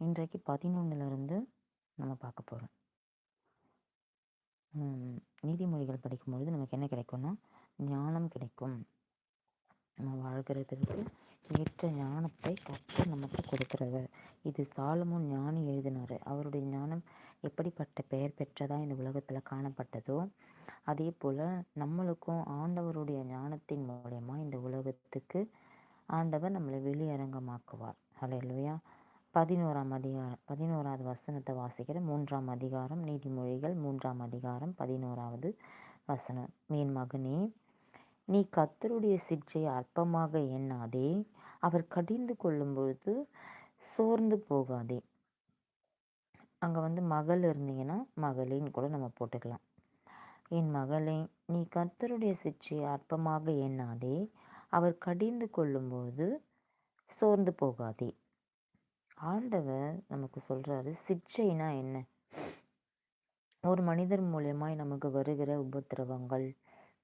இன்றைக்கு பதினொன்னுலேருந்து நம்ம பார்க்க போகிறோம் நீதிமொழிகள் படிக்கும்பொழுது நமக்கு என்ன கிடைக்கும்னா ஞானம் கிடைக்கும். நம்ம வாழ்கிறதுக்கு ஏற்ற ஞானத்தை கற்று நமக்கு கொடுக்குறவர் இது சாலமும் ஞானி எழுதினார். அவருடைய ஞானம் எப்படிப்பட்ட பெயர் பெற்றதாக இந்த உலகத்தில் காணப்பட்டதோ அதே போல் நம்மளுக்கும் ஆண்டவருடைய ஞானத்தின் மூலயமா இந்த உலகத்துக்கு ஆண்டவர் நம்மளை வெளியரங்கமாக்குவார். இல்லையா பதினோராம் அதிகாரம் பதினோராவது வசனத்தை வாசிக்கிற மூன்றாம் அதிகாரம் நீதிமொழிகள் மூன்றாம் அதிகாரம் பதினோராவது வசனம். மீன் மகனே நீ கத்தருடைய சிற்றை அற்பமாக எண்ணாதே. அவர் கடிந்து கொள்ளும் பொழுது சோர்ந்து போகாதே. அங்கே வந்து மகள் இருந்தீங்கன்னா மகளின்னு கூட நம்ம போட்டுக்கலாம். என் மகளே நீ கர்த்தருடைய சிற்றையை அற்பமாக எண்ணாதே. அவர் கடிந்து கொள்ளும்போது சோர்ந்து போகாதே. ஆண்டவர் நமக்கு சொல்கிறாரு சிற்சைனா என்ன? ஒரு மனிதர் மூலியமாய் நமக்கு வருகிற உபத்திரவங்கள்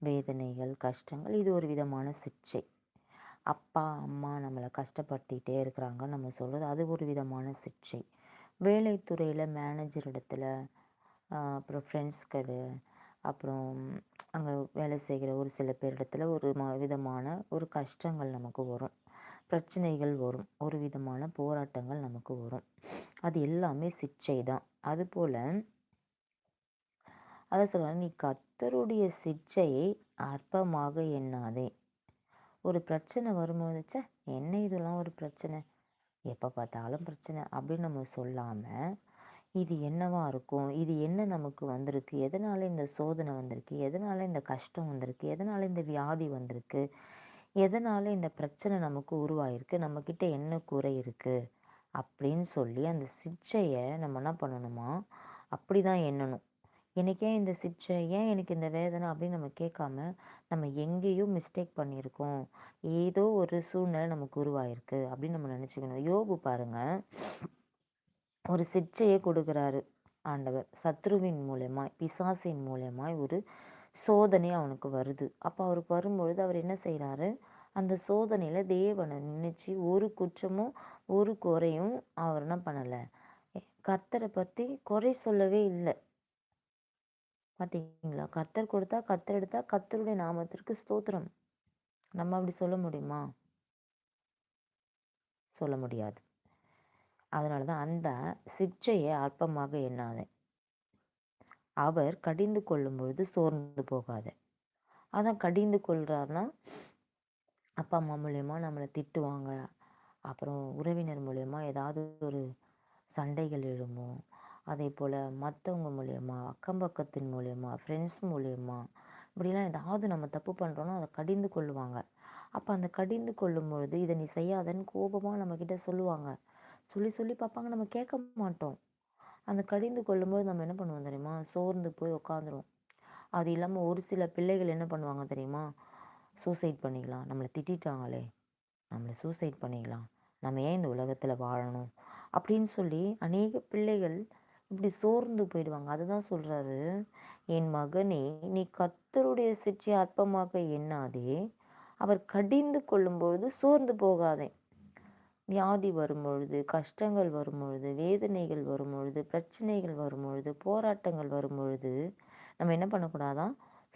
வேதனைகள் கஷ்டங்கள் இது ஒரு விதமான சிற்சை அப்பா அம்மா நம்மளை கஷ்டப்படுத்திகிட்டே இருக்கிறாங்க நம்ம சொல்கிறது அது ஒரு விதமான சிற்சை வேலைத்துறையில் மேனேஜர் இடத்துல அப்புறம் ஃப்ரெண்ட்ஸ்கள் அப்புறம் அங்கே வேலை செய்கிற ஒரு சில பேர் இடத்துல ஒரு ம விதமான ஒரு கஷ்டங்கள் நமக்கு வரும். பிரச்சனைகள் வரும். ஒரு விதமான போராட்டங்கள் நமக்கு வரும். அது எல்லாமே சிற்சை தான். அதுபோல் அதை சொல்கிறாங்க நீ கத்தருடைய சிற்சையை அற்பமாக எண்ணாதே. ஒரு பிரச்சனை வரும்போது சே என்ன இதெல்லாம் ஒரு பிரச்சனை? எப்போ பார்த்தாலும் பிரச்சனை அப்படின்னு நம்ம சொல்லாமல் இது என்னவா இருக்கும்? இது என்ன நமக்கு வந்திருக்கு? எதனால் இந்த சோதனை வந்திருக்கு? எதனால் இந்த கஷ்டம் வந்திருக்கு? எதனால் இந்த வியாதி வந்திருக்கு? எதனால் இந்த பிரச்சனை நமக்கு உருவாயிருக்கு? நம்மக்கிட்ட என்ன குறை இருக்குது அப்படின்னு சொல்லி அந்த சிச்சையை நம்ம என்ன பண்ணணுமா? அப்படி தான் எண்ணணும். எனக்கு ஏன் இந்த சிச்சை? ஏன் எனக்கு இந்த வேதனை? அப்படின்னு நம்ம கேட்காம நம்ம எங்கேயோ மிஸ்டேக் பண்ணியிருக்கோம். ஏதோ ஒரு சூழ்நிலை நமக்கு உருவாயிருக்கு அப்படின்னு நம்ம நினச்சிக்கணும். யோபு பாருங்க. ஒரு சிச்சையை கொடுக்குறாரு ஆண்டவர். சத்ருவின் மூலயமாய் பிசாசின் மூலயமாய் ஒரு சோதனை அவனுக்கு வருது. அப்போ அவருக்கு வரும்பொழுது அவர் என்ன செய்கிறாரு அந்த சோதனையில் தேவனை நினச்சி ஒரு குற்றமும் ஒரு குறையும் அவர் என்ன பண்ணலை. கர்த்தரை பற்றி குறை சொல்லவே இல்லை. பார்த்தீங்களா கர்த்தர் கொடுத்தா கர்த்தர் எடுத்தா கர்த்தருடைய நாமத்திற்கு ஸ்தோத்திரம். நம்ம அப்படி சொல்ல முடியுமா? சொல்ல முடியாது. அதனால தான் அந்த சிற்றையை அற்பமாக எண்ணாத. அவர் கடிந்து கொள்ளும் பொழுது சோர்ந்து போகாத. அதான் கடிந்து கொள்றாருன்னா அப்பா அம்மா மூலயமா நம்மளை திட்டுவாங்க. அப்புறம் உறவினர் மூலயமா ஏதாவது ஒரு சண்டைகள் எழுமோ அதே போல் மற்றவங்க மூலயமா அக்கம் பக்கத்தின் மூலயமா ஃப்ரெண்ட்ஸ் மூலயமா இப்படிலாம் ஏதாவது நம்ம தப்பு பண்ணுறோன்னா அதை கடிந்து கொள்ளுவாங்க. அப்போ அந்த கடிந்து கொள்ளும் பொழுது இதை நீ செய்யாதன்னு கோபமாக நம்மக்கிட்ட சொல்லுவாங்க. சொல்லி சொல்லி பார்ப்பாங்க. நம்ம கேட்க மாட்டோம். அந்த கடிந்து கொள்ளும்போது நம்ம என்ன பண்ணுவோம் தெரியுமா? சோர்ந்து போய் உட்காந்துருவோம் அது இல்லாமல் ஒரு சில பிள்ளைகள் என்ன பண்ணுவாங்க தெரியுமா? சூசைட் பண்ணிக்கலாம். நம்மளை திட்டாங்களே நம்மளை சூசைட் பண்ணிக்கலாம். நம்ம ஏன் இந்த உலகத்தில் வாழணும்? அப்படின்னு சொல்லி அநேக பிள்ளைகள் இப்படி சோர்ந்து போயிடுவாங்க. அதுதான் சொல்கிறாரு என் மகனே நீ கர்த்தருடைய சிற்றை அற்பமாக எண்ணாதே. அவர் கடிந்து கொள்ளும்பொழுது சோர்ந்து போகாதே. வியாதி வரும்பொழுது கஷ்டங்கள் வரும்பொழுது வேதனைகள் வரும்பொழுது பிரச்சனைகள் வரும்பொழுது போராட்டங்கள் வரும்பொழுது நம்ம என்ன பண்ணக்கூடாதான்?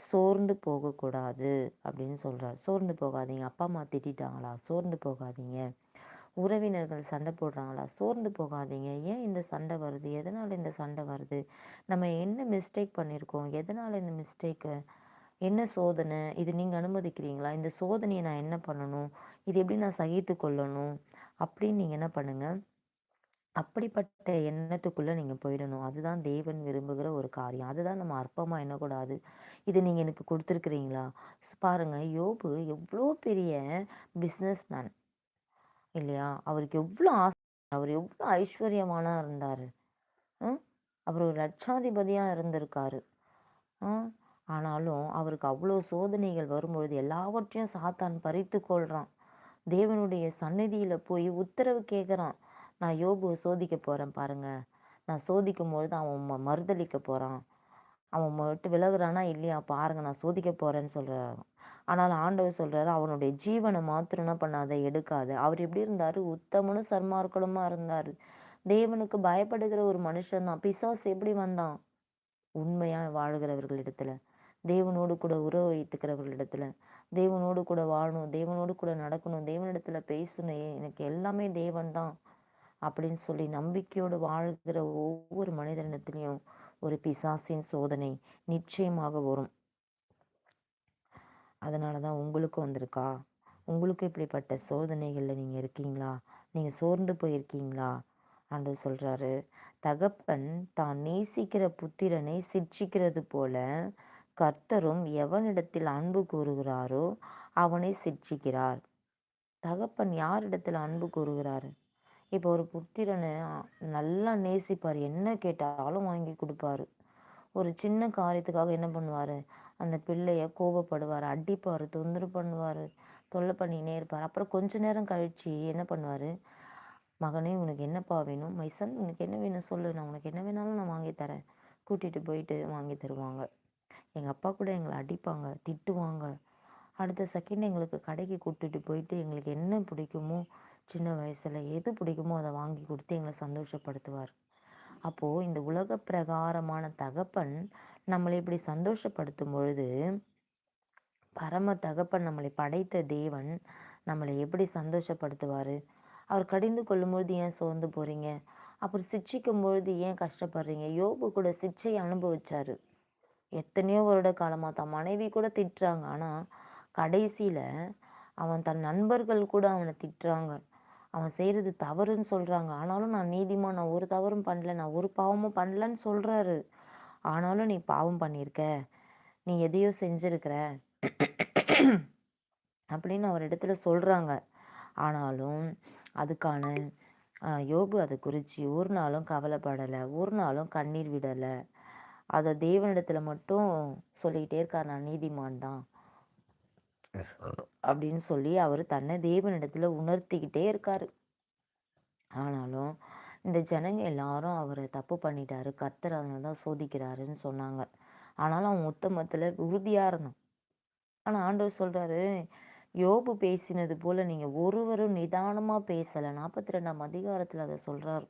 சோர்ந்து போகக்கூடாது அப்படின்னு சொல்கிறார் சோர்ந்து போகாதீங்க. அப்பா அம்மா திட்டாங்களா சோர்ந்து போகாதீங்க. உறவினர்கள் சண்டை போடுறாங்களா? சோர்ந்து போகாதீங்க. ஏன் இந்த சண்டை வருது? எதனால் இந்த சண்டை வருது? நம்ம என்ன மிஸ்டேக் பண்ணியிருக்கோம் எதனால் இந்த மிஸ்டேக்கு என்ன சோதனை? இது நீங்கள் அனுமதிக்கிறீங்களா? இந்த சோதனையை நான் என்ன பண்ணணும்? இது எப்படி நான் சகித்து கொள்ளணும்? அப்படின்னு நீங்கள் என்ன பண்ணுங்கள் அப்படிப்பட்ட எண்ணத்துக்குள்ளே நீங்கள் போயிடணும். அதுதான் தேவன் விரும்புகிற ஒரு காரியம். அதுதான் நம்ம அற்பமாக எண்ணக்கூடாது. இது நீங்கள் எனக்கு கொடுத்துருக்குறீங்களா? பாருங்கள் யோபு எவ்வளோ பெரிய பிஸ்னஸ் மேன் இல்லையா? அவருக்கு எவ்வளோ ஆசை அவர் எவ்வளோ ஐஸ்வர்யமானா இருந்தார். அவர் ஒரு லட்சாதிபதியாக இருந்திருக்காரு. ஆனாலும் அவருக்கு அவ்வளோ சோதனைகள் வரும்பொழுது எல்லாவற்றையும் சாத்தான் பறித்து கொள்கிறான் தேவனுடைய சந்நிதியில் போய் உத்தரவு கேட்குறான். நான் யோபுவை சோதிக்க போகிறேன் பாருங்கள் நான் சோதிக்கும் பொழுது அவன் மறுதளிக்க போகிறான் அவன் மட்டும் விலகுறானா இல்லையா? பாருங்கள் நான் சோதிக்க போகிறேன்னு சொல்கிறான் ஆனால் ஆண்டவர் சொல்கிறாரு அவனுடைய ஜீவனை மாத்திரம் என்ன பண்ணாத எடுக்காத. அவர் எப்படி இருந்தார்? உத்தமனும் சர்மார்களுமா இருந்தார். தேவனுக்கு பயப்படுகிற ஒரு மனுஷன் தான். பிசாஸ் எப்படி வந்தான்? உண்மையாக வாழ்கிறவர்களிடத்துல தேவனோடு கூட உறவு வைத்துக்கிறவர்களிடத்துல தேவனோடு கூட வாழணும். தேவனோடு கூட நடக்கணும். தேவனிடத்துல பேசணும். எனக்கு எல்லாமே தேவன் தான். அப்படின்னு சொல்லி நம்பிக்கையோடு வாழ்கிற ஒவ்வொரு மனிதனிடத்துலையும் ஒரு பிசாசின் சோதனை நிச்சயமாக வரும். அதனால தான் உங்களுக்கு வந்திருக்கா? உங்களுக்கு இப்படிப்பட்ட சோதனைகளில் நீங்கள் இருக்கீங்களா? நீங்கள் சோர்ந்து போயிருக்கீங்களா? ஆண்டு சொல்கிறாரு தகப்பன் தான் நேசிக்கிற புத்திரனை சிட்சிக்கிறது போல கர்த்தரும் எவனிடத்தில் அன்பு கூறுகிறாரோ அவனை சிட்சிக்கிறார் தகப்பன் யாரிடத்தில் அன்பு கூறுகிறார்? இப்போ ஒரு புத்திரனை நல்லா நேசிப்பார். என்ன கேட்டாலும் வாங்கி கொடுப்பாரு. ஒரு சின்ன காரியத்துக்காக என்ன பண்ணுவார்? அந்த பிள்ளைய கோபப்படுவார் அடிப்பார் தொந்தரவு பண்ணுவார் தொல்லை பண்ணினே இருப்பார். அப்புறம் கொஞ்ச நேரம் கழித்து என்ன பண்ணுவார்? மகனே உனக்கு என்னப்பா வேணும்? மைசன் உனக்கு என்ன வேணும் சொல்லு. நான் உனக்கு என்ன வேணாலும் நான் வாங்கி தரேன். கூட்டிகிட்டு போயிட்டு வாங்கி தருவாங்க. எங்கள் அப்பா கூட எங்களை அடிப்பாங்க திட்டுவாங்க. அடுத்த செகண்ட் எங்களுக்கு கடைக்கு கூட்டிகிட்டு போயிட்டு எங்களுக்கு என்ன பிடிக்குமோ சின்ன வயசில் எது பிடிக்குமோ அதை வாங்கி கொடுத்து எங்களை சந்தோஷப்படுத்துவார். அப்போது இந்த உலக பிரகாரமான தகப்பன் நம்மளை இப்படி சந்தோஷப்படுத்தும் பொழுது பரம தகப்பன் நம்மளை படைத்த தேவன் நம்மளை எப்படி சந்தோஷப்படுத்துவார்? அவர் கடிந்து கொள்ளும்பொழுது ஏன் சோர்ந்து போகிறீங்க அப்புறம் சிக்ஷிக்கும் பொழுது ஏன் கஷ்டப்படுறீங்க? யோபு கூட சிக்ஷை அனுபவிச்சார். எத்தனையோ வருட காலமாக தான் மனைவி கூட திட்டுறாங்க. ஆனால் கடைசியில் அவன் தன் நண்பர்கள் கூட அவனை திட்டுறாங்க. அவன் செய்கிறது தவறுன்னு சொல்கிறாங்க ஆனாலும் நான் நீதிமா நான் ஒரு தவறும் பண்ணல நான் ஒரு பாவமும் பண்ணலன்னு சொல்கிறாரு ஆனாலும் நீ பாவம் பண்ணியிருக்க. நீ எதையோ செஞ்சுருக்கிற. அப்படின்னு அவர் இடத்துல சொல்கிறாங்க ஆனாலும் அதுக்கான யோபு அதை குறித்து ஒரு நாளும் கவலைப்படலை ஒரு நாளும் கண்ணீர் விடலை. அதை தேவனிடத்தில் மட்டும் சொல்லிக்கிட்டே இருக்கார். நான் நீதிமான் தான். அப்படின்னு சொல்லி அவர் தன்னை தேவனிடத்தில் உணர்த்திக்கிட்டே இருக்கார். ஆனாலும் இந்த ஜனங்க எல்லாரும் அவரை தப்பு பண்ணிட்டாரு கர்த்தர் அதனால தான் சோதிக்கிறாருன்னு சொன்னாங்க. ஆனாலும் அவன் உத்தமத்தில் உறுதியாக இருந்தான். ஆனால் ஆண்டவர் சொல்கிறாரு யோபு பேசினது போல் நீங்கள் ஒருவரும் நிதானமாக பேசலை. நாற்பத்தி ரெண்டாம் அதிகாரத்தில் அதை சொல்கிறார்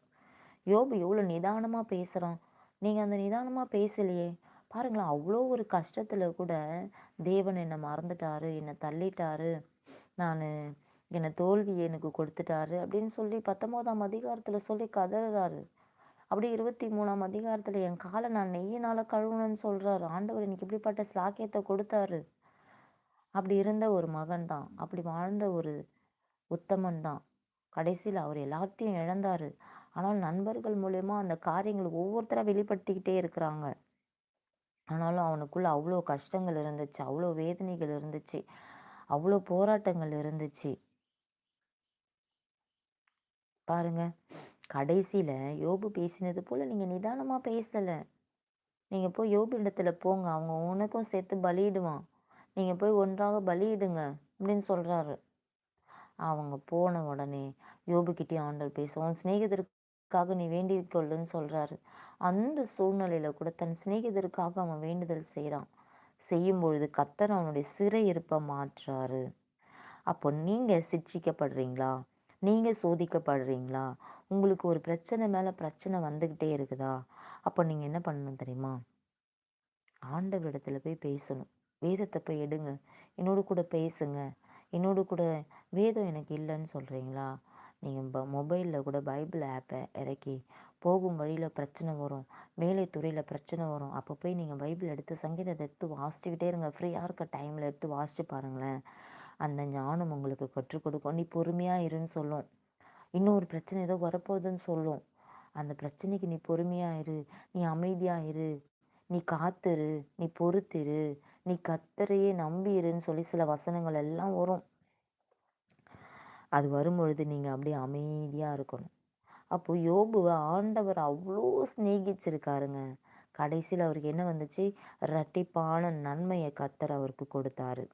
யோபு எவ்வளோ நிதானமாக பேசுகிறான் நீங்கள் அந்த நிதானமாக பேசலையே. பாருங்களேன் அவ்வளோ ஒரு கஷ்டத்தில் கூட தேவன் என்னை மறந்துட்டாரு என்னை தள்ளிட்டாரு நான் என்னை தோல்வி எனக்கு கொடுத்துட்டாரு அப்படின்னு சொல்லி பத்தொம்போதாம் அதிகாரத்தில் சொல்லி கதறாரு. அப்படி இருபத்தி மூணாம் அதிகாரத்தில் என் காலை நான் நெய்யினால் கழுவுணுன்னு சொல்கிறாரு ஆண்டவர் எனக்கு இப்படிப்பட்ட ஸ்லாக்கியத்தை கொடுத்தாரு. அப்படி இருந்த ஒரு மகன் தான். அப்படி வாழ்ந்த ஒரு உத்தமன் தான். கடைசியில் அவர் எல்லாத்தையும் இழந்தார். ஆனால் நண்பர்கள் மூலயமா அந்த காரியங்கள் ஒவ்வொருத்தராக வெளிப்படுத்திக்கிட்டே இருக்கிறாங்க. ஆனாலும் அவனுக்குள்ளே அவ்வளோ கஷ்டங்கள் இருந்துச்சு அவ்வளோ வேதனைகள் இருந்துச்சு அவ்வளோ போராட்டங்கள் இருந்துச்சு. பாருங்க கடைசியில் யோபு பேசினது போல் நீங்கள் நிதானமாக பேசலை. நீங்கள் போய் யோபு இடத்துல போங்க அவங்க உனக்கும் சேர்த்து பலியிடுவான். நீங்கள் போய் ஒன்றாக பலியிடுங்க அப்படின்னு சொல்கிறாரு அவங்க போன உடனே யோபுக்கிட்டே ஆண்டர் பேசுவோம் சிநேகிதருக்கு க்காக நீ வேண்டிக் கொள்ளுன்னு சொல்கிறாரு அந்த சூழ்நிலையில் கூட தன் சிநேகிதருக்காக அவன் வேண்டுதல் செய்கிறான் செய்யும் பொழுது கத்தர் அவனுடைய சிறை இருப்பை மாற்றாரு. அப்போ நீங்கள் சிக்ஷிக்கப்படுறீங்களா நீங்கள் சோதிக்கப்படுறீங்களா? உங்களுக்கு ஒரு பிரச்சனை மேலே பிரச்சனை வந்துக்கிட்டே இருக்குதா? அப்போ நீங்கள் என்ன பண்ணணும் தெரியுமா? ஆண்டவரிடத்தில் போய் பேசணும். வேதத்தை போய் எடுங்க. என்னோடு கூட பேசுங்க. என்னோடு கூட வேதம் எனக்கு இல்லைன்னு சொல்கிறீங்களா நீங்கள் ப மொபைலில் கூட பைபிள் ஆப்பை இறக்கி போகும் வழியில் பிரச்சனை வரும். வேலை துறையில் பிரச்சனை வரும். அப்போ போய் நீங்கள் பைபிள் எடுத்து சங்கீதத்தை எடுத்து வாசிச்சுக்கிட்டே இருங்க. ஃப்ரீயாக இருக்க டைமில் எடுத்து வாசித்து பாருங்களேன். அந்த ஞானம் உங்களுக்கு கற்றுக் கொடுக்கும். நீ பொறுமையாக இருன்னு சொல்லும். இன்னொரு பிரச்சனை ஏதோ வரப்போகுதுன்னு சொல்லும். அந்த பிரச்சனைக்கு நீ பொறுமையாக இரு. நீ அமைதியாக இரு. நீ காத்துரு. நீ பொறுத்திரு. நீ கத்தரையே நம்பிடுன்னு சொல்லி சில வசனங்கள் எல்லாம் வரும். அது வரும்பொழுது நீங்கள் அப்படியே அமைதியாக இருக்கணும். அப்போது யோபுவை ஆண்டவர் அவ்வளோ சிநேகிச்சிருக்காருங்க. கடைசியில் அவருக்கு என்ன வந்துச்சு? ரட்டிப்பான நன்மையை கத்தர் அவருக்கு கொடுத்தாரு.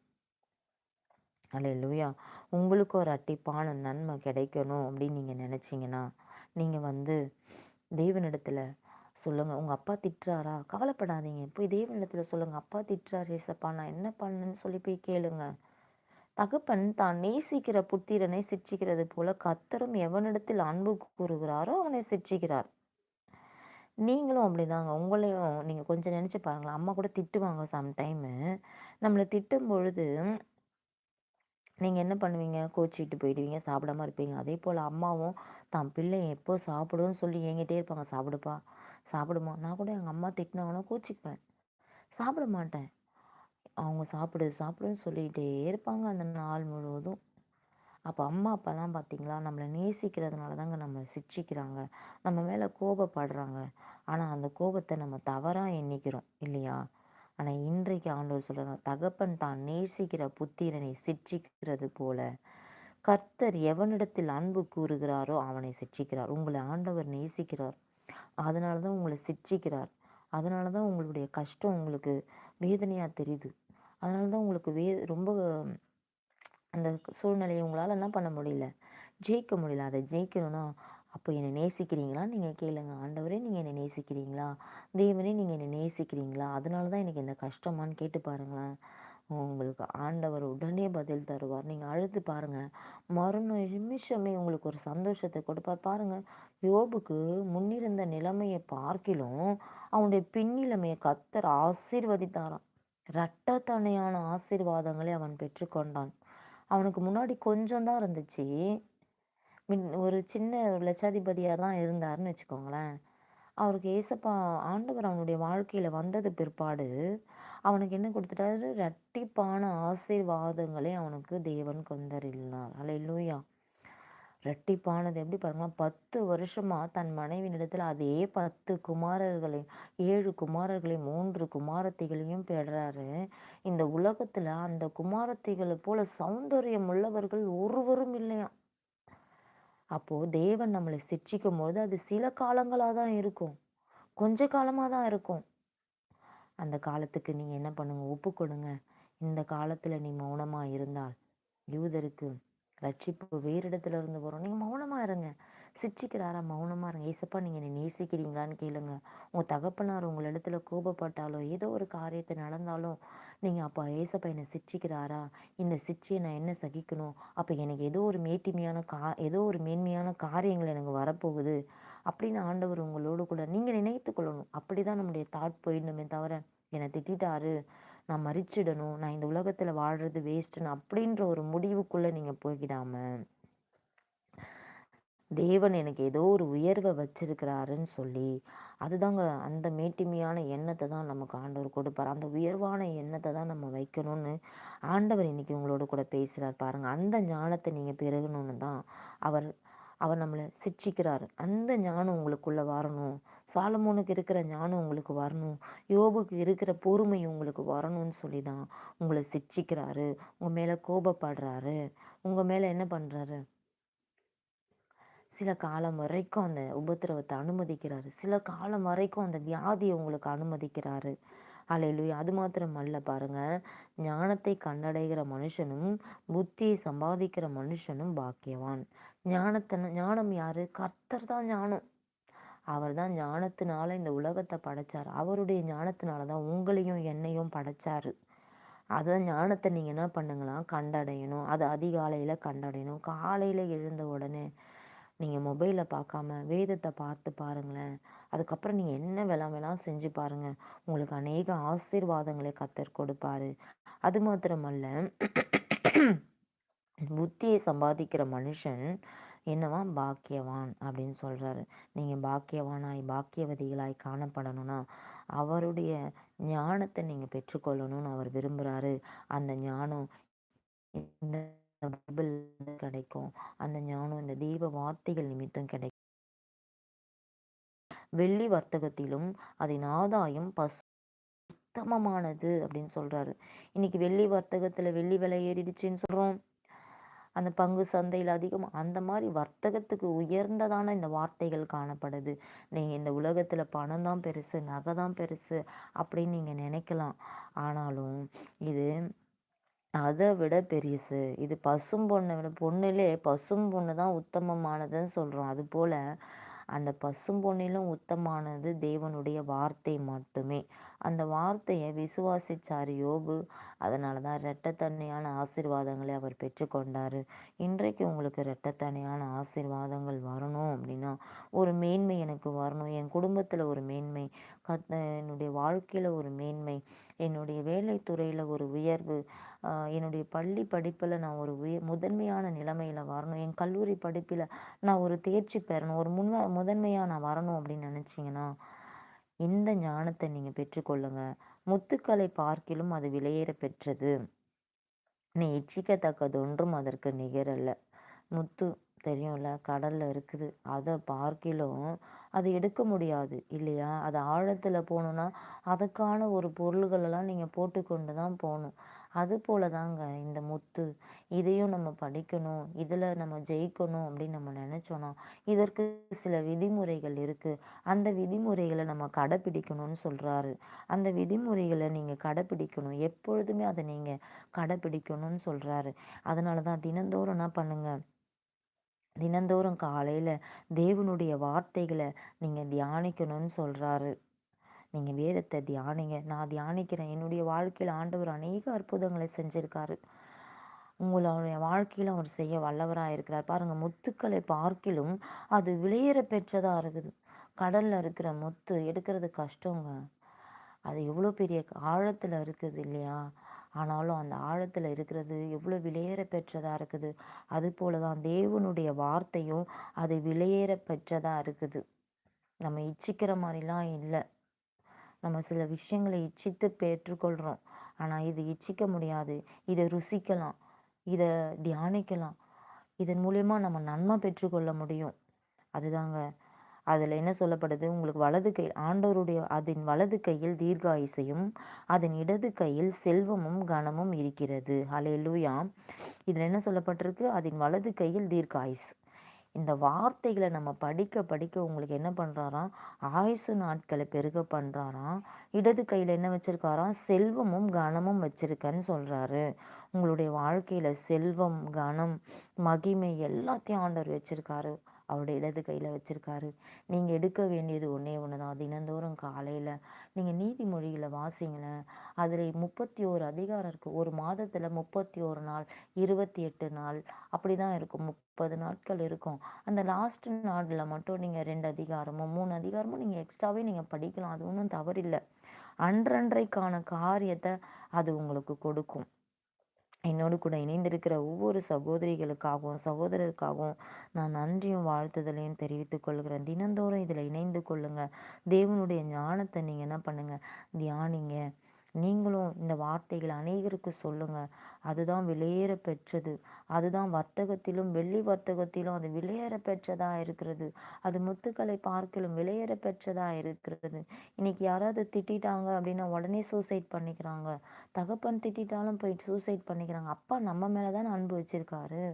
அல்ல இல்லையா உங்களுக்கும் ஒரு அட்டிப்பான நன்மை கிடைக்கணும் அப்படின்னு நீங்கள் நினச்சிங்கன்னா நீங்கள் வந்து தேவனிடத்தில் சொல்லுங்கள் உங்கள் அப்பா திட்டுறாரா? கவலைப்படாதீங்க. போய் தேவனிடத்தில் சொல்லுங்கள் அப்பா திட்டுறாரு ஏசப்பா நான் என்ன பண்ணுன்னு சொல்லி போய் கேளுங்கள் தகப்பன் தான் நேசிக்கிற புத்திரனை சிட்சிக்கிறது போல கத்தரும் எவனிடத்தில் அன்பு கூறுகிறாரோ அவனை சிட்சிக்கிறார். நீங்களும் அப்படிதாங்க. உங்களையும் நீங்கள் கொஞ்சம் நினச்சி பாருங்களேன். அம்மா கூட திட்டுவாங்க சம்டைமு நம்மளை திட்டும் பொழுது நீங்கள் என்ன பண்ணுவீங்க? கோச்சிக்கிட்டு போயிடுவீங்க சாப்பிடாம இருப்பீங்க. அதே போல் அம்மாவும் தான் பிள்ளை எப்போ சாப்பிடுன்னு சொல்லி ஏங்கிட்டே இருப்பாங்க. சாப்பிடுப்பா சாப்பிடுமா. நான் கூட எங்கள் அம்மா திட்டினாங்கன்னா கோச்சிக்குவேன். சாப்பிட மாட்டேன். அவங்க சாப்பிடு சாப்பிடுன்னு சொல்லிகிட்டே இருப்பாங்க அந்த நாள் முழுவதும். அப்போ அம்மா அப்பாலாம் பார்த்தீங்களா நம்மளை நேசிக்கிறதுனால தாங்க நம்ம சிச்சிக்கிறாங்க. நம்ம மேலே கோபப்படுறாங்க. ஆனால் அந்த கோபத்தை நம்ம தவறாக எண்ணிக்கிறோம் இல்லையா? ஆனால் இன்றைக்கு ஆண்டவர் சொல்கிறார் தகப்பன் தான் நேசிக்கிற புத்திரனை சிச்சிக்கிறது போல. கர்த்தர் எவனிடத்தில் அன்பு கூறுகிறாரோ அவனை சிச்சிக்கிறார். உங்களை ஆண்டவர் நேசிக்கிறார். அதனால தான் உங்களை சிச்சிக்கிறார். அதனால தான் உங்களுடைய கஷ்டம் உங்களுக்கு வேதனையாக தெரியுது. அதனால தான் உங்களுக்கு வே ரொம்ப அந்த சூழ்நிலையை உங்களால் என்ன பண்ண முடியல? ஜெயிக்க முடியல. அதை ஜெயிக்கணும்னா அப்போ என்னை நேசிக்கிறீங்களா? நீங்கள் கேளுங்க. ஆண்டவரே நீங்கள் என்னை நேசிக்கிறீங்களா? தேவனே நீங்கள் என்னை நேசிக்கிறீங்களா? அதனால தான் எனக்கு இந்த கஷ்டமான்னு கேட்டு பாருங்களேன். உங்களுக்கு ஆண்டவர் உடனே பதில் தருவார். நீங்கள் அழுது பாருங்கள் மறுநாள் நிமிஷமே உங்களுக்கு ஒரு சந்தோஷத்தை கொடுப்பார். பாருங்கள் யோபுக்கு முன்னிருந்த நிலைமையை பார்க்கிலும் அவனுடைய பின்னிலைமையை கத்தர் ஆசீர்வதித்தாராம். இரட்டத்தனையான ஆசீர்வாதங்களை அவன் பெற்றுக்கொண்டான் அவனுக்கு முன்னாடி கொஞ்சம் தான் இருந்துச்சு. மின் ஒரு சின்ன லட்சாதிபதியாக தான் இருந்தாருன்னு வச்சுக்கோங்களேன். அவருக்கு ஏசப்பா ஆண்டவர் அவனுடைய வாழ்க்கையில் வந்தது பிற்பாடு அவனுக்கு என்ன கொடுத்துட்டாரு? ரட்டிப்பான ஆசீர்வாதங்களை அவனுக்கு தேவன் கொந்தரினார் அல்ல ரெட்டிப்பானது எப்படி பாருங்களா பத்து வருஷமா தன் மனைவியினிடத்தில் அதே பத்து குமாரர்களையும் ஏழு குமாரர்களையும் மூன்று குமாரத்திகளையும் பெறாரு. இந்த உலகத்துல அந்த குமாரத்திகளை போல சௌந்தரியம் உள்ளவர்கள் ஒருவரும் இல்லையா அப்போ தேவன் நம்மளை சிச்சிக்கும் போது அது சில காலங்களாக தான் இருக்கும். கொஞ்ச காலமாக தான் இருக்கும். அந்த காலத்துக்கு நீங்கள் என்ன பண்ணுங்க ஒப்பு கொடுங்க. இந்த காலத்தில் நீ மௌனமாக இருந்தால் யூதருக்கு ரட்சிப்பு வேறு இடத்துல இருந்து வரும் நீங்கள் மௌனமாக இருங்க. சிச்சிக்கிறாரா மௌனமாக இருங்க. ஏசப்பா நீங்கள் என்னை நேசிக்கிறீங்களான்னு கேளுங்க. உங்கள் தகப்பனார் உங்கள் இடத்துல கோபப்பட்டாலோ ஏதோ ஒரு காரியத்தை நடந்தாலும் நீங்கள் அப்போ ஏசப்பா என்னை சிச்சிக்கிறாரா இந்த சிச்சியை நான் என்ன சகிக்கணும்? அப்போ எனக்கு ஏதோ ஒரு மேட்டிமையான கா ஏதோ ஒரு மேன்மையான காரியங்கள் எனக்கு வரப்போகுது. அப்படின்னு ஆண்டவர் உங்களோடு கூட நீங்கள் நினைத்து கொள்ளணும். அப்படி தான் நம்முடைய தாட் போயிடணுமே தவிர என்னை திட்டாரு நான் மறிச்சிடணும் நான் இந்த உலகத்தில் வாழ்கிறது வேஸ்ட்டுன்னு அப்படின்ற ஒரு முடிவுக்குள்ளே நீங்கள் போய்கிடாமல் தேவன் எனக்கு ஏதோ ஒரு உயர்வை வச்சிருக்கிறாருன்னு சொல்லி அதுதாங்க அந்த மேட்டிமையான எண்ணத்தை தான் நமக்கு ஆண்டவர் கொடுப்பார். அந்த உயர்வான எண்ணத்தை தான் நம்ம வைக்கணும்னு ஆண்டவர் இன்னைக்கு உங்களோட கூட பேசுகிறார் பாருங்கள் அந்த ஞானத்தை நீங்கள் பெருகணும்னு தான் அவர் அவர் நம்மளை சிட்சிக்கிறார் அந்த ஞானம் உங்களுக்குள்ளே வரணும். சாலமோனுக்கு இருக்கிற ஞானம் உங்களுக்கு வரணும். யோபுக்கு இருக்கிற பொறுமை உங்களுக்கு வரணும்னு சொல்லி தான் உங்களை சிச்சிக்கிறாரு. உங்கள் மேலே கோபப்படுறாரு. உங்கள் மேலே என்ன பண்ணுறாரு சில காலம் வரைக்கும் அந்த உபத்திரவத்தை அனுமதிக்கிறாரு. சில காலம் வரைக்கும் அந்த வியாதியை உங்களுக்கு அனுமதிக்கிறாரு. அலையிலுயா அது மாத்திரம் அல்ல பாருங்க. ஞானத்தை கண்டடைகிற மனுஷனும் புத்தியை சம்பாதிக்கிற மனுஷனும் பாக்கியவான். ஞானத்தை ஞானம் யாரு? கர்த்தர் தான் ஞானம். அவர் தான் ஞானத்தினால இந்த உலகத்தை படைச்சார். அவருடைய ஞானத்தினால தான் உங்களையும் என்னையும் படைச்சாரு. அதான் ஞானத்தை நீங்கள் என்ன பண்ணுங்களாம் கண்டடையணும். அது அதிகாலையில் கண்டடையணும். காலையில் எழுந்த உடனே நீங்கள் மொபைலில் பார்க்காம வேதத்தை பார்த்து பாருங்களேன். அதுக்கப்புறம் நீங்கள் என்ன வேலை வேணாலும் செஞ்சு பாருங்கள் உங்களுக்கு அநேக ஆசீர்வாதங்களை கத்தர் கொடுப்பாரு. அது மாத்திரமல்ல புத்தியை சம்பாதிக்கிற மனுஷன் என்னவான் பாக்கியவான் அப்படின்னு சொல்கிறாரு நீங்கள் பாக்கியவானாய் பாக்கியவதிகளாய் காணப்படணும்னா அவருடைய ஞானத்தை நீங்கள் பெற்றுக்கொள்ளணும்னு அவர் விரும்புகிறாரு அந்த ஞானம் இந்த பைபிள் கிடைக்கும். அந்த ஞானம் இந்த தெய்வ வார்த்தைகள் நிமித்தம் கிடைக்கும். வெள்ளி வர்த்தகத்திலும் அதன் ஆதாயம் பசு உத்தமமானது அப்படின்னு சொல்றாரு. இன்னைக்கு வெள்ளி வர்த்தகத்துல வெள்ளி விலை ஏறிடுச்சுன்னு சொல்றோம். அந்த பங்கு சந்தையில் அதிகம் அந்த மாதிரி வர்த்தகத்துக்கு உயர்ந்ததான இந்த வார்த்தைகள் காணப்படுது. நீங்கள் இந்த உலகத்தில் பணம் தான் பெருசு நகை தான் பெருசு அப்படின்னு நீங்கள் நினைக்கலாம். ஆனாலும் இது அதை விட பெருசு இது பசும் பொண்ணை விட பொண்ணுலே பசும் பொண்ணு தான் உத்தமமானதுன்னு சொல்கிறோம் அதுபோல் அந்த பசும்பொன்னிலும் உத்தமானது தேவனுடைய வார்த்தை மட்டுமே. அந்த வார்த்தையை விசுவாசிச்சார் யோபு. அதனால தான் இரட்டத்தன்மையான ஆசீர்வாதங்களை அவர் பெற்றுக்கொண்டார். இன்றைக்கு உங்களுக்கு இரட்டத்தன்மையான ஆசீர்வாதங்கள் வரணும் அப்படின்னா ஒரு மேன்மை எனக்கு வரணும். என் குடும்பத்தில் ஒரு மேன்மை. கத் என்னுடைய வாழ்க்கையில் ஒரு மேன்மை என்னுடைய வேலைத்துறையில் ஒரு உயர்வு என்னுடைய பள்ளி படிப்பில் நான் ஒரு உயர் முதன்மையான நிலைமையில் வரணும் என் கல்லூரி படிப்பில் நான் ஒரு தேர்ச்சி பெறணும் ஒரு முன்வ முதன்மையாக நான் வரணும் அப்படின்னு நினச்சிங்கன்னா இந்த ஞானத்தை நீங்கள் பெற்றுக்கொள்ளுங்க. முத்துக்களை பார்க்கிலும் அது விலையேற பெற்றது. நீ இச்சிக்கத்தக்கதொன்றும் அதற்கு நிகரல்ல. முத்து தெரியும்ல கடல்ல இருக்குது. அதை பார்க்கிலும் அது எடுக்க முடியாது இல்லையா? அது ஆழத்தில் போகணுன்னா அதுக்கான ஒரு பொருள்களெல்லாம் நீங்கள் போட்டுக்கொண்டு தான் போகணும் அது போல தாங்க இந்த முத்து. இதையும் நம்ம படிக்கணும். இதில் நம்ம ஜெயிக்கணும் அப்படின்னு நம்ம நினச்சோன்னா இதற்கு சில விதிமுறைகள் இருக்குது அந்த விதிமுறைகளை நம்ம கடைப்பிடிக்கணும்னு சொல்கிறாரு அந்த விதிமுறைகளை நீங்கள் கடைப்பிடிக்கணும். எப்பொழுதுமே அதை நீங்கள் கடைப்பிடிக்கணும்னு சொல்கிறாரு அதனால தான் தினந்தோறும் என்ன பண்ணுங்கள் தினந்தோறும் காலையில் தேவனுடைய வார்த்தைகளை நீங்கள் தியானிக்கணும்னு சொல்கிறாரு நீங்கள் வேதத்தை தியானிங்க. நான் தியானிக்கிறேன். என்னுடைய வாழ்க்கையில் ஆண்டவர் அநேக அற்புதங்களை செஞ்சுருக்காரு. உங்களுடைய வாழ்க்கையில் அவர் செய்ய வல்லவராக இருக்கிறார். பாருங்கள் முத்துக்களை பார்க்கிலும் அது விளையேற பெற்றதாக இருக்குது. கடலில் இருக்கிற முத்து எடுக்கிறது கஷ்டங்க. அது எவ்வளோ பெரிய ஆழத்தில் இருக்குது இல்லையா? ஆனாலும் அந்த ஆழத்தில் இருக்கிறது எவ்வளோ விலையேற பெற்றதாக இருக்குது? அதுபோல தான் தேவனுடைய வார்த்தையும் அது விலையேற பெற்றதாக இருக்குது. நம்ம இச்சிக்கிற மாதிரிலாம் இல்லை. நம்ம சில விஷயங்களை இச்சித்து பெற்றுக்கொள்கிறோம் ஆனால் இது இச்சிக்க முடியாது. இதை ருசிக்கலாம். இதை தியானிக்கலாம். இதன் மூலயமா நம்ம நன்மை பெற்றுக்கொள்ள முடியும். அதுதாங்க அதில் என்ன சொல்லப்படுது? உங்களுக்கு வலது கை ஆண்டவருடைய அதன் வலது கையில் தீர்காயுசையும் அதன் இடது கையில் செல்வமும் கனமும் இருக்கிறது. ஹலே லூயா இதில் என்ன சொல்லப்பட்டிருக்கு? அதன் வலது கையில் தீர்காயுசு இந்த வார்த்தைகளை நம்ம படிக்க படிக்க உங்களுக்கு என்ன பண்ணுறாராம் ஆயுசு நாட்களை பெருக பண்ணுறாராம் இடது கையில் என்ன வச்சுருக்காராம்? செல்வமும் கனமும் வச்சுருக்கேன்னு சொல்கிறாரு உங்களுடைய வாழ்க்கையில் செல்வம் கனம் மகிமை எல்லாத்தையும் ஆண்டவர் வச்சுருக்காரு. அவருடைய இடது கையில் வச்சுருக்காரு. நீங்கள் எடுக்க வேண்டியது ஒன்றே ஒன்று தான் தினந்தோறும் காலையில் நீங்கள் நீதிமொழிகளை வாசிங்களேன் அதில் முப்பத்தி ஓரு அதிகாரம் இருக்குது ஒரு மாதத்தில் முப்பத்தி ஒரு நாள் இருபத்தி எட்டு நாள் அப்படி தான் இருக்கும். முப்பது நாட்கள் இருக்கும். அந்த லாஸ்ட் நாளில் மட்டும் நீங்கள் ரெண்டு அதிகாரமும் மூணு அதிகாரமும் நீங்கள் எக்ஸ்ட்ராவே நீங்கள் படிக்கலாம். அது ஒன்றும் தவறில்லை. அன்றன்றைக்கான காரியத்தை அது உங்களுக்கு கொடுக்கும். என்னோடு கூட இணைந்திருக்கிற ஒவ்வொரு சகோதரிகளுக்காகவும் சகோதரருக்காகவும் நான் நன்றியும் வாழ்த்துதலையும் தெரிவித்துக் கொள்கிறேன். தினந்தோறும் இதில் இணைந்து கொள்ளுங்க. தேவனுடைய ஞானத்தை நீங்கள் என்ன பண்ணுங்க? தியானிங்க. நீங்களும் இந்த வார்த்தைகளை அநேகருக்கு சொல்லுங்க. அதுதான் விலையேற பெற்றது. அதுதான் வர்த்தகத்திலும் வெள்ளி வர்த்தகத்திலும் அது விலையேற பெற்றதா இருக்கிறது. அது முத்துக்களை பார்க்கலும் விலையேற பெற்றதா இருக்கிறது. இன்னைக்கு யாராவது திட்டாங்க அப்படின்னா உடனே சூசைட் பண்ணிக்கிறாங்க. தகப்பன் திட்டாலும் போய் சூசைட் பண்ணிக்கிறாங்க. அப்பா நம்ம மேலே தானே அன்பு வச்சிருக்காரு.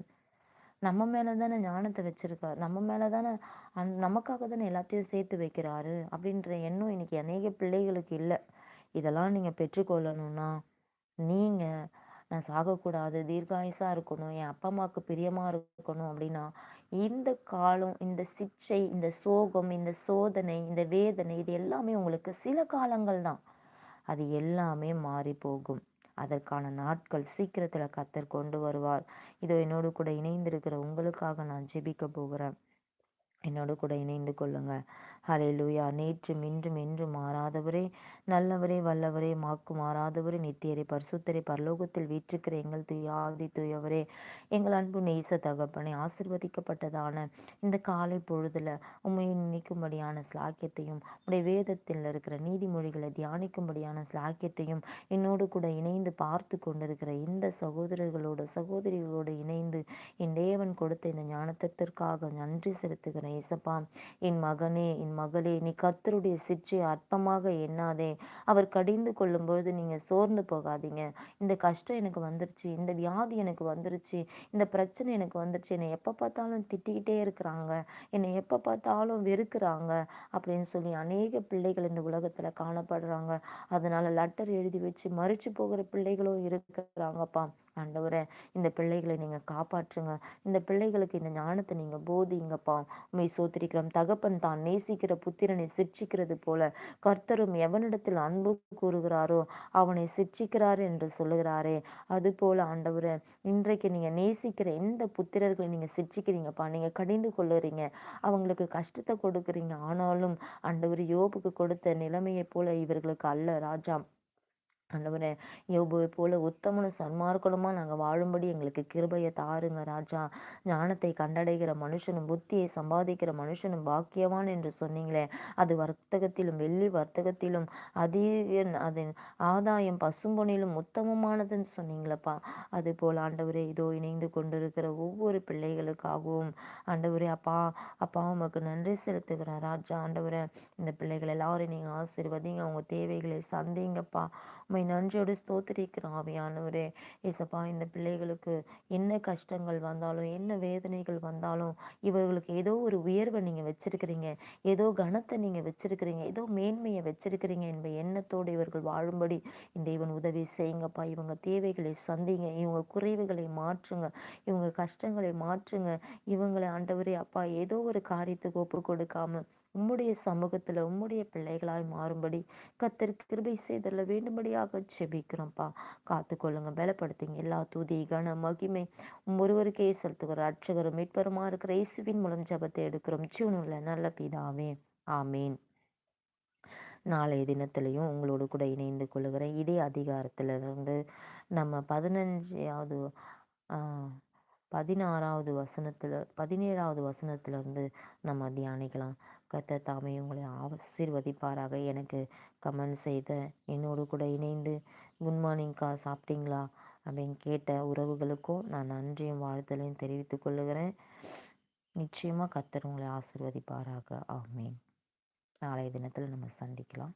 நம்ம மேலே தானே ஞானத்தை வச்சிருக்காரு. நம்ம மேலே தானே அன் நமக்காக தானே எல்லாத்தையும் சேர்த்து வைக்கிறாரு அப்படின்ற எண்ணம் இன்னைக்கு அநேக பிள்ளைகளுக்கு இல்லை. இதெல்லாம் நீங்கள் பெற்றுக்கொள்ளணும்னா நீங்கள் நான் சாகக்கூடாது தீர்காயுசாக இருக்கணும் என் அப்பா அம்மாவுக்கு பிரியமாக இருக்கணும் அப்படின்னா இந்த காலம் இந்த சிக்ஷை இந்த சோகம் இந்த சோதனை இந்த வேதனை இது எல்லாமே உங்களுக்கு சில காலங்கள் தான். அது எல்லாமே மாறி போகும். அதற்கான நாட்கள் சீக்கிரத்தில் கத்தர் கொண்டு வருவார். இதோ என்னோடு கூட இணைந்திருக்கிற உங்களுக்காக நான் ஜெபிக்க போகிறேன். என்னோடு கூட இணைந்து கொள்ளுங்கள் ஹலே லூயா நேற்றும் இன்றும் என்றும் மாறாதவரே நல்லவரே வல்லவரே மாக்கு மாறாதவரே நித்தியரே பரிசுத்தரே பரலோகத்தில் வீற்றுக்கிற எங்கள் துயாதி துயவரே எங்கள் அன்பு நேச தகப்பனை ஆசிர்வதிக்கப்பட்டதான இந்த காலை பொழுதுல உண்மை நினைக்கும்படியான ஸ்லாக்கியத்தையும் உடைய வேதத்தில் இருக்கிற நீதிமொழிகளை தியானிக்கும்படியான ஸ்லாக்கியத்தையும் என்னோடு கூட இணைந்து பார்த்து கொண்டிருக்கிற இந்த சகோதரர்களோட சகோதரிகளோடு இணைந்து என் தேவன் கொடுத்த இந்த ஞானத்திற்காக நன்றி செலுத்துகிறேன். ஏசப்பா என் மகனே என் மகளே நீ கர்த்தருடைய சிற்றை அற்பமாக எண்ணாதே. அவர் கடிந்து கொள்ளும் பொழுது நீங்கள் சோர்ந்து போகாதீங்க. இந்த கஷ்டம் எனக்கு வந்துருச்சு இந்த வியாதி எனக்கு வந்துருச்சு இந்த பிரச்சனை எனக்கு வந்துருச்சு என்னை எப்போ பார்த்தாலும் திட்டிக்கிட்டே இருக்கிறாங்க என்னை எப்போ பார்த்தாலும் வெறுக்கிறாங்க அப்படின்னு சொல்லி அநேக பிள்ளைகள் இந்த உலகத்தில் காணப்படுறாங்க. அதனால லெட்டர் எழுதி வச்சு மறிச்சு போகிற பிள்ளைகளும் இருக்கிறாங்கப்பா. ஆண்டவரே இந்த பிள்ளைகளை நீங்கள் காப்பாற்றுங்க. இந்த பிள்ளைகளுக்கு இந்த ஞானத்தை நீங்கள் போதிங்கப்பா. உண்மை சோத்திரிக்கிறோம். தகப்பன் தான் நேசிக்கிற புத்திரனை சிற்சிக்கிறது போல கர்த்தரும் எவனிடத்தில் அன்பு கூறுகிறாரோ அவனை சிற்சிக்கிறார் என்று சொல்லுகிறாரே. அது போல ஆண்டவரை இன்றைக்கு நீங்கள் நேசிக்கிற எந்த புத்திரர்களை நீங்கள் சிற்சிக்கிறீங்கப்பா நீங்கள் கடிந்து கொள்ளுறீங்க. அவங்களுக்கு கஷ்டத்தை கொடுக்குறீங்க. ஆனாலும் ஆண்டவர் யோபுக்கு கொடுத்த நிலைமையை போல இவர்களுக்கு அல்ல ராஜா. ஆண்டவரே யோபுவை போல உத்தமனும் சன்மார்க்கனுமாக நாங்கள் வாழும்படி எங்களுக்கு கிருபையை தாருங்க ராஜா. ஞானத்தை கண்டடைகிற மனுஷனும் புத்தியை சம்பாதிக்கிற மனுஷனும் பாக்கியவான் என்று சொன்னீங்களே. அது வர்த்தகத்திலும் வெள்ளி வர்த்தகத்திலும் அதிக அதன் ஆதாயம் பசும்பொனிலும் உத்தமமானதுன்னு சொன்னீங்களப்பா. அது போல் ஆண்டவரே இதோ இணைந்து கொண்டிருக்கிற ஒவ்வொரு பிள்ளைகளுக்காகவும் ஆண்டவரே அப்பா அப்பா உமக்கு நன்றி செலுத்துகிறேன் ராஜா ஆண்டவரே இந்த பிள்ளைகள் எல்லாரும் நீங்கள் ஆசீர்வதிங்க. அவங்க தேவைகளை சந்திங்கப்பா. உமை நன்றியோடு ஸ்தோத்திரிக்கிறோம் ஆவியானவரே. இசப்பா இந்த பிள்ளைகளுக்கு என்ன கஷ்டங்கள் வந்தாலும் என்ன வேதனைகள் வந்தாலும் இவர்களுக்கு ஏதோ ஒரு உயர்வை நீங்கள் வச்சிருக்கிறீங்க ஏதோ கனத்தை நீங்கள் வச்சிருக்கிறீங்க ஏதோ மேன்மையை வச்சிருக்கிறீங்க என்ப எண்ணத்தோடு இவர்கள் வாழும்படி இந்த இவன் உதவி செய்யுங்கப்பா. இவங்க தேவைகளை சந்திங்க இவங்க குறைவுகளை மாற்றுங்க இவங்க கஷ்டங்களை மாற்றுங்க. இவங்களை ஆண்டவரே அப்பா ஏதோ ஒரு காரியத்துக்கு ஒப்பு கொடுக்காம உம்முடைய சமூகத்தில் உம்முடைய பிள்ளைகளாய் மாறும்படி கத்தர் கிருபை செய்தல வேண்டும்படியாக செபிக்கிறோம்ப்பா காத்துக்கொள்ளுங்க பலப்படுத்துங்க. எல்லா துதி கன மகிமை ஒருவருக்கே செலுத்துகிற அர்ச்சகரும் மீட்பருமா இருக்கிற இயேசுவின் மூலம் ஜபத்தை எடுக்கிறோம். ஜீவனுள்ள நல்ல பிதாவே ஆமீன். நாளைய தினத்திலையும் உங்களோடு கூட இணைந்து கொள்கிறேன் இதே அதிகாரத்திலிருந்து நம்ம பதினஞ்சாவது பதினாறாவது வசனத்தில் பதினேழாவது வசனத்திலிருந்து நம்ம தியானிக்கலாம். கத்த தாமே உங்களை ஆசீர்வதிப்பாராக. எனக்கு கமெண்ட் செய்த என்னோடு கூட இணைந்து குட் மார்னிங்க்கா சாப்பிட்டீங்களா? அப்படின்னு கேட்ட உறவுகளுக்கும் நான் நன்றியும் வாழ்த்தலையும் தெரிவித்துக் கொள்ளுகிறேன் நிச்சயமாக கத்தர் உங்களை ஆசிர்வதிப்பாராக. ஆமேன். நாளைய தினத்தில் நம்ம சந்திக்கலாம்.